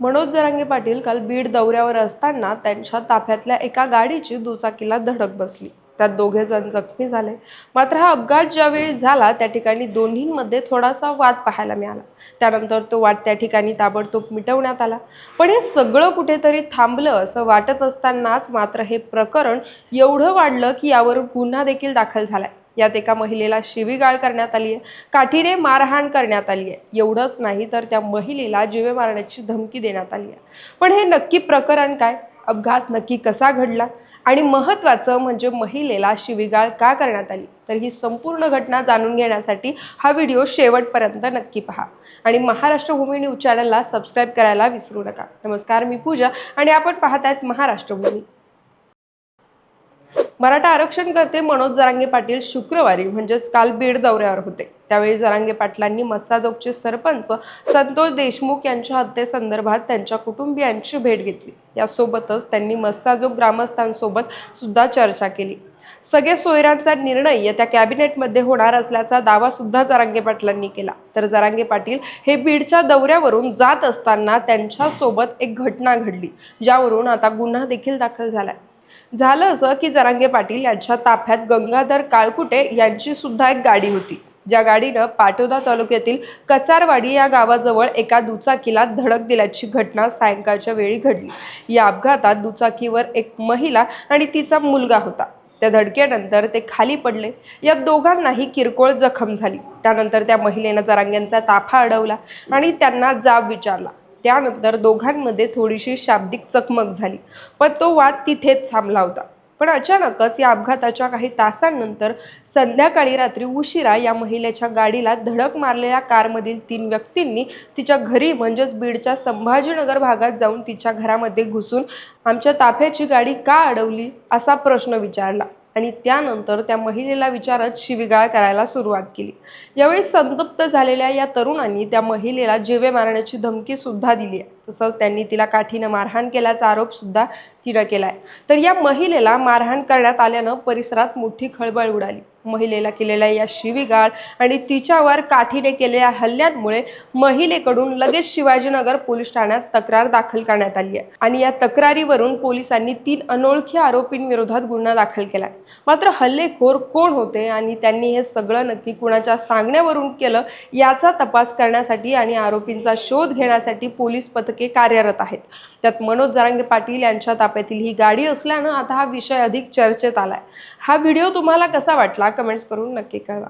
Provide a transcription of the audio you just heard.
मनोज जरांगे पाटील काल बीड दौऱ्यावर असताना त्यांच्या ताफ्यातल्या एका गाडीची दुचाकीला धडक बसली. त्यात दोघे जण जखमी झाले. मात्र हा अपघात ज्यावेळी झाला त्या ठिकाणी दोन्हींमध्ये थोडासा वाद पाहायला मिळाला. त्यानंतर तो वाद त्या ठिकाणी ताबडतोब मिटवण्यात आला. पण हे सगळं कुठेतरी थांबलं असं वाटत असतानाच मात्र हे प्रकरण एवढं वाढलं की यावर गुन्हा देखील दाखल झालाय. यात एका महिलेला शिवीगाळ करण्यात आली आहे. काठीने मारहाण करण्यात आली आहे. एवढंच नाही तर त्या महिलेला जीवे मारण्याची धमकी देण्यात आली आहे. पण हे नक्की प्रकरण काय? अपघात नक्की कसा घडला? आणि महत्त्वाचं म्हणजे महिलेला शिवीगाळ का करण्यात आली? तर ही संपूर्ण घटना जाणून घेण्यासाठी हा व्हिडिओ शेवटपर्यंत नक्की पहा. आणि महाराष्ट्र भूमी न्यूज चॅनलला सबस्क्राईब करायला विसरू नका. नमस्कार मी पूजा आणि आपण पाहत आहेत महाराष्ट्र भूमी. मराठा आरक्षण करते मनोज जरांगे पाटील शुक्रवारी म्हणजेच काल बीड दौऱ्यावर होते. त्यावेळी जरांगे पाटलांनी मस्साजोगचे सरपंच संतोष देशमुख यांच्या हत्येसंदर्भात त्यांच्या कुटुंबियांची भेट घेतली. यासोबतच त्यांनी मस्साजोग ग्रामस्थांसोबत सुद्धा चर्चा केली. सगळे सोयऱ्यांचा निर्णय येत्या कॅबिनेटमध्ये होणार असल्याचा दावा सुद्धा जरांगे पाटलांनी केला. तर जरांगे पाटील हे बीडच्या दौऱ्यावरून जात असताना त्यांच्यासोबत एक घटना घडली ज्यावरून आता गुन्हा देखील दाखल झालाय. झालं असं की जरांगे पाटील यांच्या ताफ्यात गंगाधर काळकुटे यांची सुद्धा एक गाडी होती. ज्या गाडीनं पाटोदा तालुक्यातील कचारवाडी या गावाजवळ एका दुचाकीला धडक दिल्याची घटना सायंकाळच्या वेळी घडली. या अपघातात दुचाकीवर एक महिला आणि तिचा मुलगा होता. त्या धडकेनंतर ते खाली पडले. या दोघांनाही किरकोळ जखम झाली. त्यानंतर त्या महिलेनं जरांग्यांचा ताफा अडवला आणि त्यांना जाब विचारला. त्यानंतर दोघांमध्ये थोडीशी शाब्दिक चकमक झाली. पण तो वाद तिथेच थांबला होता. पण अचानकच या अपघाताच्या काही तासांनंतर संध्याकाळी रात्री उशिरा या महिलेच्या गाडीला धडक मारलेल्या कारमधील तीन व्यक्तींनी तिच्या घरी म्हणजेच बीडच्या संभाजीनगर भागात जाऊन तिच्या घरामध्ये घुसून आमच्या ताफ्याची गाडी का अडवली? असा प्रश्न विचारला. आणि त्यानंतर त्या महिलेला विचारत शिवीगाळ करायला सुरुवात केली. यावेळी संतप्त झालेल्या या तरुणांनी त्या महिलेला जीवे मारण्याची धमकी सुद्धा दिली आहे. तसंच त्यांनी तिला काठीनं मारहाण केल्याचा आरोप सुद्धा तिनं केलाय. तर या महिलेला मारहाण करण्यात आल्यानं परिसरात मोठी खळबळ उडाली. महिलेला केलेल्या या शिवीगाळ आणि तिच्यावर काठीने केलेल्या हल्ल्यांमुळे महिलेकडून लगेच शिवाजीनगर पोलीस ठाण्यात तक्रार दाखल करण्यात आली आहे. आणि या तक्रारीवरून पोलिसांनी तीन अनोळखी आरोपींविरोधात गुन्हा दाखल केला मात्र हल्लेखोर कोण होते आणि त्यांनी हे सगळं नक्की कुणाच्या सांगण्यावरून केलं याचा तपास करण्यासाठी आणि आरोपींचा शोध घेण्यासाठी पोलीस पथके कार्यरत आहेत. त्यात मनोज जरांगे पाटील यांच्या ताब्यातील ही गाडी असल्यानं आता हा विषय अधिक चर्चेत आलाय. हा व्हिडिओ तुम्हाला कसा वाटला? कमेंट्स करून नक्की कळवा.